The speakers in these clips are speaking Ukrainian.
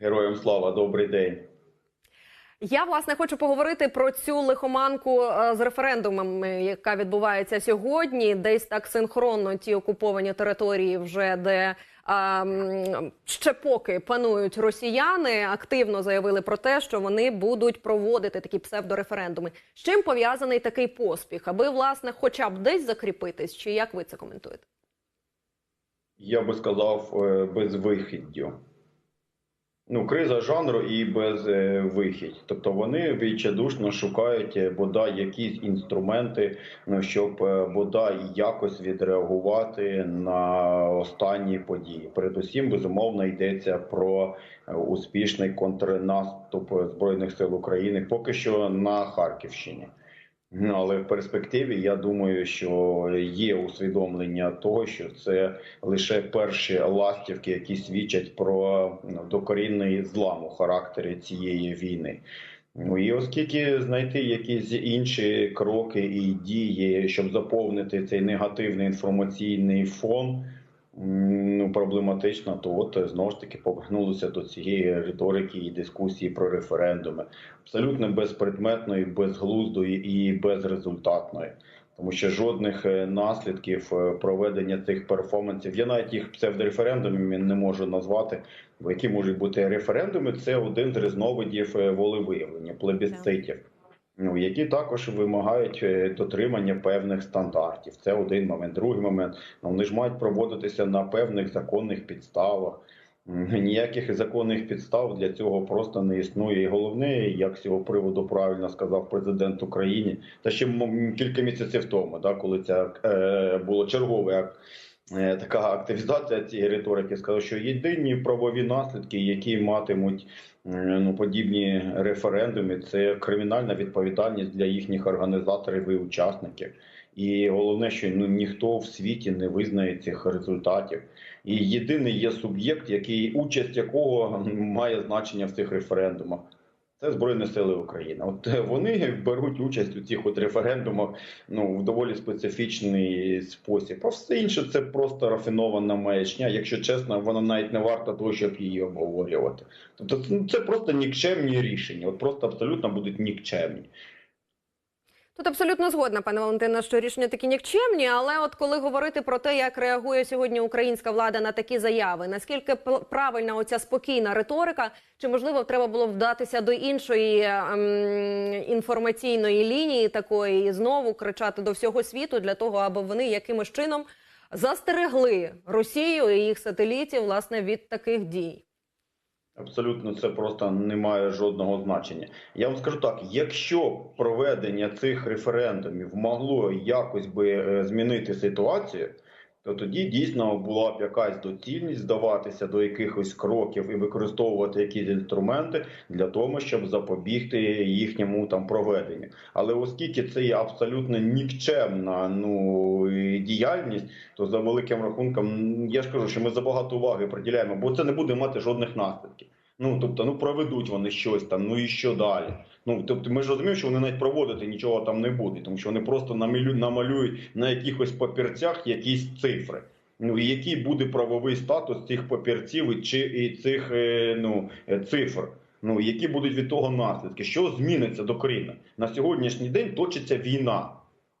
Героям слава, добрий день. Я власне хочу поговорити про цю лихоманку е, з референдумами, яка відбувається сьогодні. Десь так синхронно ті окуповані території, вже де ще поки панують росіяни, активно заявили про те, що вони будуть проводити такі псевдореферендуми. З чим пов'язаний такий поспіх, аби власне, хоча б десь закріпитись, чи як ви це коментуєте? Я би сказав, е, безвихіддю. Ну, криза жанру і безвихідь. Тобто вони відчайдушно шукають е, бодай якісь інструменти, ну, щоб е, бодай якось відреагувати на останні події. Передусім, безумовно, йдеться про е, успішний контрнаступ Збройних сил України поки що на Харківщині. Але в перспективі я думаю, що є усвідомлення того, що це лише перші ластівки, які свідчать про докорінний злам у характері цієї війни. Ну і оскільки знайти якісь інші кроки і дії, щоб заповнити цей негативний інформаційний фон, ну проблематично, то от знову ж таки повернулося до цієї риторики і дискусії про референдуми. Абсолютно безпредметної, безглуздої і безрезультатної. Тому що жодних е, наслідків е, проведення цих перформансів, я навіть їх псевдореферендумами не можу назвати, бо які можуть бути референдуми, це один з різновидів е, волевиявлення, плебісцитів, які також вимагають е, дотримання певних стандартів. Це один момент. Другий момент ну, вони ж мають проводитися на певних законних підставах. Ніяких законних підстав для цього просто не існує. І головне, як з цього приводу правильно сказав президент України, та ще кілька місяців тому, да, коли ця е, було чергове така активізація цієї риторики, сказав, що єдині правові наслідки, які матимуть е, ну, подібні референдуми, це кримінальна відповідальність для їхніх організаторів і учасників. І головне, що ну ніхто в світі не визнає цих результатів. І єдиний є суб'єкт, який участь якого має значення в цих референдумах. Це Збройні Сили України. От е, вони беруть участь у цих от референдумах ну в доволі специфічний спосіб. А все інше це просто рафінована маячня. Якщо чесно, вона навіть не варта того, щоб її обговорювати. Тобто, ну, це просто нікчемні рішення. От просто абсолютно будуть нікчемні. Тут абсолютно згодна, пане Валентине, що рішення такі нікчемні. Але от коли говорити про те, як реагує сьогодні українська влада на такі заяви, наскільки правильна оця спокійна риторика, чи можливо треба було вдатися до іншої ем, інформаційної лінії такої і знову кричати до всього світу для того, аби вони якимось чином застерегли Росію і їх сателітів власне від таких дій? Абсолютно, це просто не має жодного значення. Я вам скажу так: якщо проведення цих референдумів могло якось би е, змінити ситуацію, то тоді дійсно була б якась доцільність здаватися до якихось кроків і використовувати якісь інструменти для того, щоб запобігти їхньому там проведенню. Але оскільки це є абсолютно нікчемна ну діяльність, то за великим рахунком я ж кажу, що ми забагато уваги приділяємо, бо це не буде мати жодних наслідків. Ну тобто, ну проведуть вони щось там, ну і що далі? Ну тобто, ми ж розуміємо, що вони навіть проводити нічого там не будуть, тому що вони просто намалю, намалюють на якихось папірцях якісь цифри. Ну і який буде правовий статус цих папірців і чи і цих е, ну е, цифр? Ну які будуть від того наслідки? Що зміниться докорінно? На сьогоднішній день точиться війна.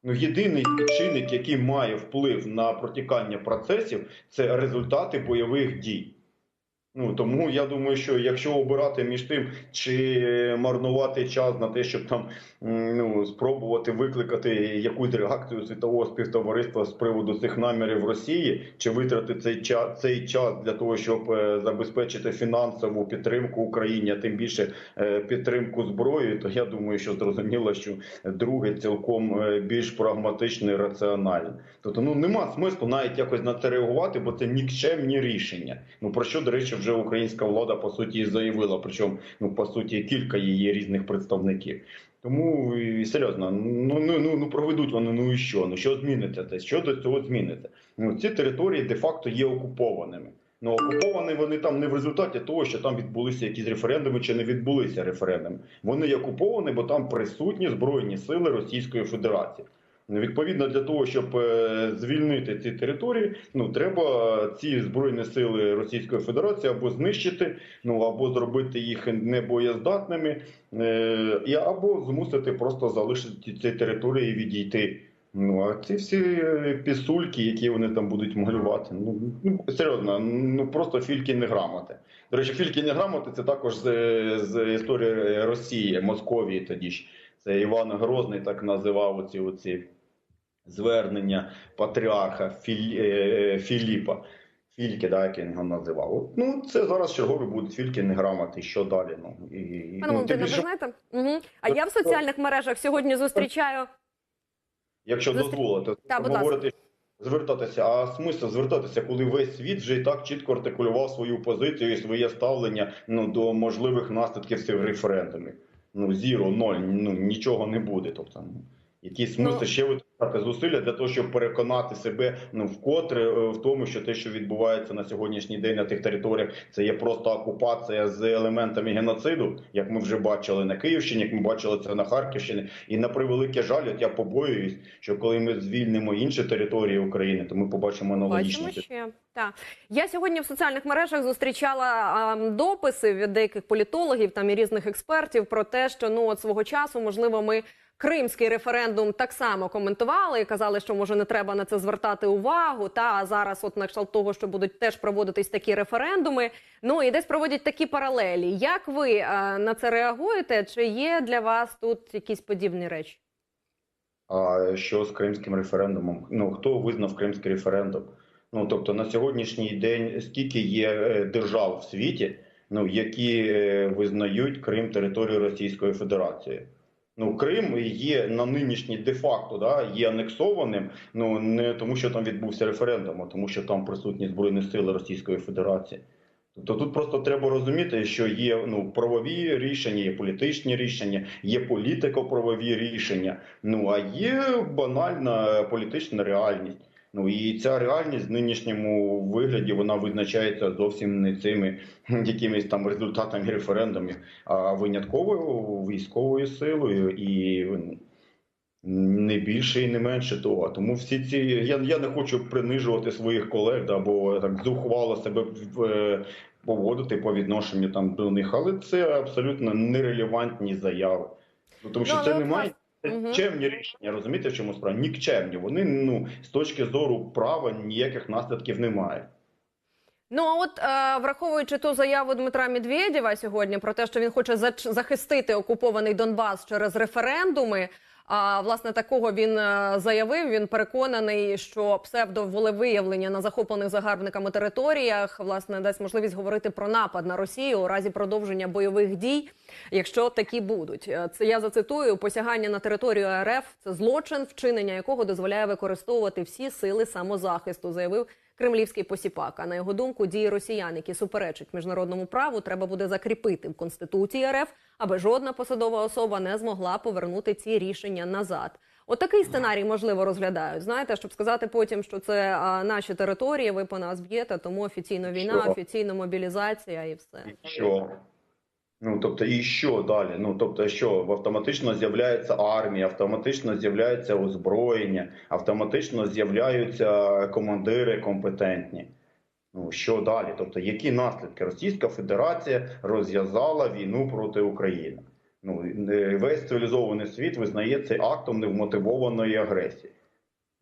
Ну, єдиний чинник, який має вплив на протікання процесів, це результати бойових дій. Ну тому я думаю, що якщо обирати між тим, чи марнувати час на те, щоб там ну спробувати викликати якусь реакцію світового співтовариства з приводу цих намірів Росії, чи витратити цей час цей час для того, щоб е, забезпечити фінансову підтримку Україні, а тим більше е, підтримку зброї, то я думаю, що зрозуміло, що друге цілком е, більш прагматичне і раціональне. Тобто, ну нема смислу навіть якось на це реагувати, бо це нікчемні рішення. Ну про що, до речі, вже українська влада по суті заявила. Причому ну по суті кілька її різних представників. Тому і серйозно, ну ну ну ну проведуть вони. Ну і що? Ну що зміниться це? Що до цього зміниться? Ну ці території де-факто є окупованими. Ну окуповані вони там не в результаті того, що там відбулися якісь референдуми чи не відбулися референдуми. Вони окуповані, бо там присутні збройні сили Російської Федерації. Ну, Відповідно, для того, щоб е, звільнити ці території, ну треба ці збройні сили Російської Федерації або знищити, ну або зробити їх небоєздатними, е, і або змусити просто залишити ці території і відійти. Ну а ці всі е, пісульки, які вони там будуть малювати, ну, ну серйозно, ну просто фільки неграмоти. До речі, фільки неграмоти це також з, з історії Росії, Московії тоді ж. Це Іван Грозний так називав оці, оці звернення патріарха Філі, е, Філіпа. Фільки, да, як він його називав. От, Ну, це зараз чергові будуть фільки неграмоти. Що далі? Ну, і, і, Пане ну, Валентине, тим ви знаєте? Угу. А я в соціальних мережах сьогодні зустрічаю. якщо зустрі- дозволите, Та, будь говорити, звертатися. А смисл звертатися, коли весь світ вже і так чітко артикулював свою позицію і своє ставлення ну, до можливих наслідків цих референдумів. Ну, зіро, ноль, ну нічого не буде. Тобто, ну, смисл Ну- ще витрачати зусилля для того, щоб переконати себе ну вкотре е, в тому, що те, що відбувається на сьогоднішній день на тих територіях, це є просто окупація з елементами геноциду, як ми вже бачили на Київщині, як ми бачили це на Харківщині. І на превеликий жаль, от я побоююсь, що коли ми звільнимо інші території України, то ми побачимо аналогічні Бачимо ще. Так. Я сьогодні в соціальних мережах зустрічала а, дописи від деяких політологів там і різних експертів про те, що ну от свого часу, можливо, ми кримський референдум так само коментували і казали, що може не треба на це звертати увагу. Та зараз, от на кшталт того, що будуть теж проводитись такі референдуми. Ну і десь проводять такі паралелі. Як ви а, на це реагуєте? Чи є для вас тут якісь подібні речі? А що з кримським референдумом? Ну хто визнав кримський референдум? Ну тобто на сьогоднішній день скільки є е, держав в світі, ну які е, визнають Крим територією Російської Федерації? Ну Крим є на нинішній де-факто, да є анексованим. Ну не тому, що там відбувся референдум, а тому, що там присутні збройні сили Російської Федерації. Тобто тут просто треба розуміти, що є ну правові рішення, є політичні рішення, є політико-правові рішення. Ну а є банальна політична реальність. Ну і ця реальність в нинішньому вигляді вона визначається зовсім не цими якимись там результатами референдумів, а винятковою військовою силою і ну, не більше і не менше того. Тому всі ці я, я не хочу принижувати своїх колег да, або так зухвало себе в- е, поводити по відношенню там до них, але це абсолютно нерелевантні заяви. Ну, тому що Ну, це не має. Це. Нікчемні рішення, розумієте, в чому справа? Нікчемні. Вони ну з точки зору права ніяких наслідків немає. Ну а от е, враховуючи ту заяву Дмитра Медведєва сьогодні про те, що він хоче зач- захистити окупований Донбас через референдуми. А власне такого він е, заявив. Він переконаний, що псевдоволевиявлення на захоплених загарбниками територіях власне дасть можливість говорити про напад на Росію у разі продовження бойових дій, якщо такі будуть. Е, Це я зацитую посягання на територію РФ. Це злочин, вчинення якого дозволяє використовувати всі сили самозахисту, заявив кремлівський посіпак. А на його думку, дії росіян, які суперечать міжнародному праву, треба буде закріпити в конституції РФ, аби жодна посадова особа не змогла повернути ці рішення назад. Отакий сценарій можливо розглядають. Знаєте, щоб сказати потім, що це а, наші території, ви по нас б'єте, тому офіційно війна, Що? офіційно мобілізація і все. І що? Ну тобто, і що далі? Ну тобто, що автоматично з'являється армія, автоматично з'являється озброєння, автоматично з'являються командири компетентні. Ну що далі? Тобто, які наслідки? Російська Федерація розв'язала війну проти України. Ну е, весь цивілізований світ визнає це актом невмотивованої агресії.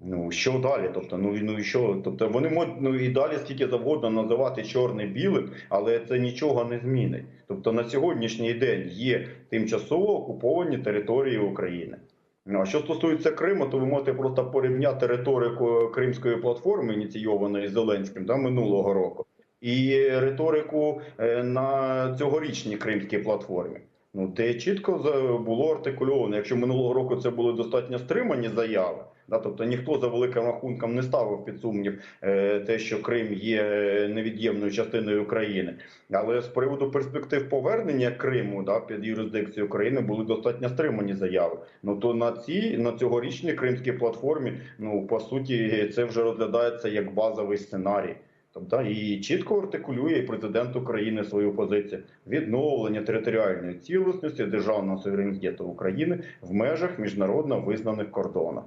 Ну що далі? Тобто, ну ну і що? Тобто вони можуть ну і далі скільки завгодно називати чорне білим, але це нічого не змінить. Тобто на сьогоднішній день є тимчасово окуповані території України. Ну, а що стосується Криму, то ви можете просто порівняти риторику Кримської платформи, ініційованої Зеленським да, минулого року, і риторику е, на цьогорічній Кримській платформі. Ну, де чітко було артикульовано, якщо минулого року це були достатньо стримані заяви, да, тобто ніхто за великим рахунком не ставив під сумнів е, те, що Крим є е, невід'ємною частиною України. Але з приводу перспектив повернення Криму да, під юрисдикцію України були достатньо стримані заяви. Ну то на цій на цьогорічній кримській платформі, ну по суті, це вже розглядається як базовий сценарій. Тобто і чітко артикулює президент України свою позицію відновлення територіальної цілісності державного суверенітету України в межах міжнародно визнаних кордонів.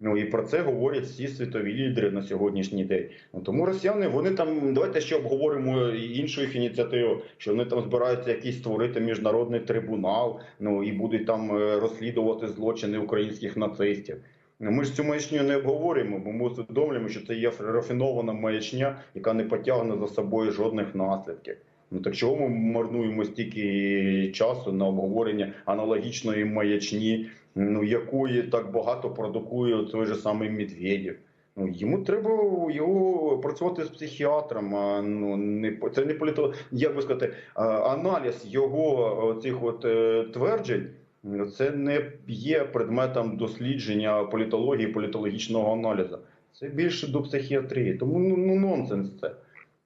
Ну і про це говорять всі світові лідери на сьогоднішній день. Ну тому росіяни вони там давайте ще обговоримо іншу їх ініціативу, що вони там збираються якийсь створити міжнародний трибунал. Ну і будуть там е, розслідувати злочини українських нацистів. Ну, Ми ж цю маячню не обговорюємо, бо ми усвідомлюємо, що це є рафінована маячня, яка не потягне за собою жодних наслідків. Ну так чого ми марнуємо стільки часу на обговорення аналогічної маячні, ну якої так багато продукує той же самий Медведєв? Ну йому треба його працювати з психіатром. А ну не це не політо, як би сказати, аналіз його цих от е, тверджень. Це не є предметом дослідження політології, політологічного аналізу. Це більше до психіатрії. Тому ну, ну нонсенс це.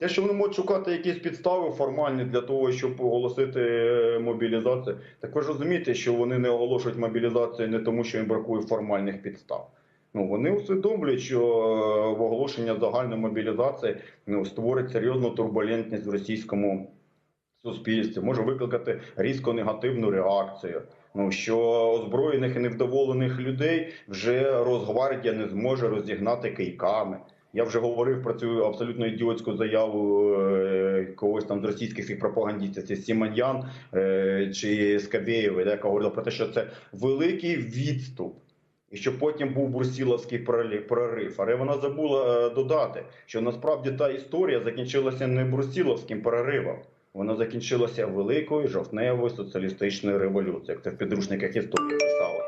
Те, що вони можуть шукати якісь підстави формальні для того, щоб оголосити е, мобілізацію, так ви ж розумієте, що вони не оголошують мобілізацію не тому, що їм бракує формальних підстав. Ну вони усвідомлюють, що е, в оголошення загальної мобілізації ну, створить серйозну турбулентність в російському суспільстві, може викликати різко негативну реакцію. Ну що озброєних і невдоволених людей вже Росгвардія не зможе розігнати кийками. Я вже говорив про цю абсолютно ідіотську заяву е, когось там з російських це Сіманьян е, чи Скабєєва, яка говорила про те, що це великий відступ. І що потім був Брусіловський пролі- прорив. Але вона забула е, додати, що насправді та історія закінчилася не Брусіловським проривом. Вона закінчилася великою жовтневою соціалістичною революцією, як це в підручниках історії писали.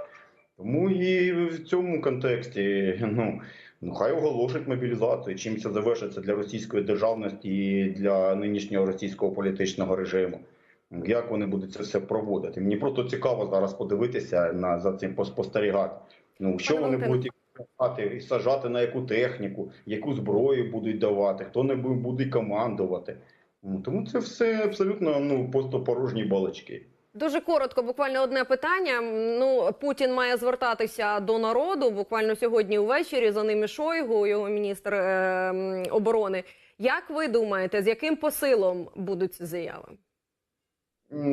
Тому і в цьому контексті ну, ну хай оголошують мобілізацію. Чим це завершиться для російської державності і для нинішнього російського політичного режиму. Як вони будуть це все проводити? Мені просто цікаво зараз подивитися на за цим поспостерігати. Ну що Пане вони будуть і сажати на яку техніку, яку зброю будуть давати, хто не бу- буде командувати. Ну, тому це все абсолютно ну просто порожні балачки. Дуже коротко, буквально одне питання. Ну, Путін має звертатися до народу буквально сьогодні увечері. За ними Шойгу, його міністр е, оборони. Як ви думаєте, з яким посилом будуть ці заяви?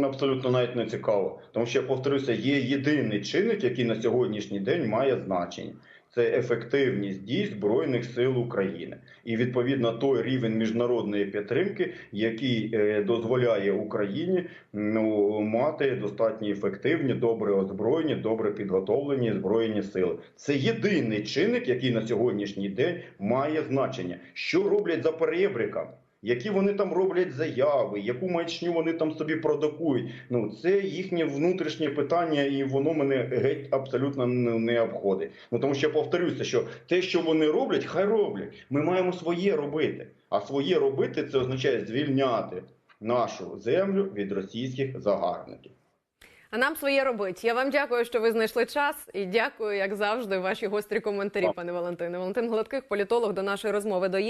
Абсолютно навіть не цікаво. Тому що я повторюся, є єдиний чинник, який на сьогоднішній день має значення. Це ефективність дій Збройних сил України і відповідно той рівень міжнародної підтримки, який е, дозволяє Україні ну, мати достатньо ефективні, добре озброєні, добре підготовлені збройні сили. Це єдиний чинник, який на сьогоднішній день має значення. Що роблять за перебриками? Які вони там роблять заяви, яку маячню вони там собі продукують. Ну це їхнє внутрішнє питання, і воно мене геть абсолютно не обходить. Ну тому що я повторюся, що те, що вони роблять, хай роблять. Ми маємо своє робити. А своє робити це означає звільняти нашу землю від російських загарбників. А нам своє робить. Я вам дякую, що ви знайшли час, і дякую, як завжди, ваші гострі коментарі, пане Валентине. Валентин Гладких, політолог, до нашої розмови доїхав.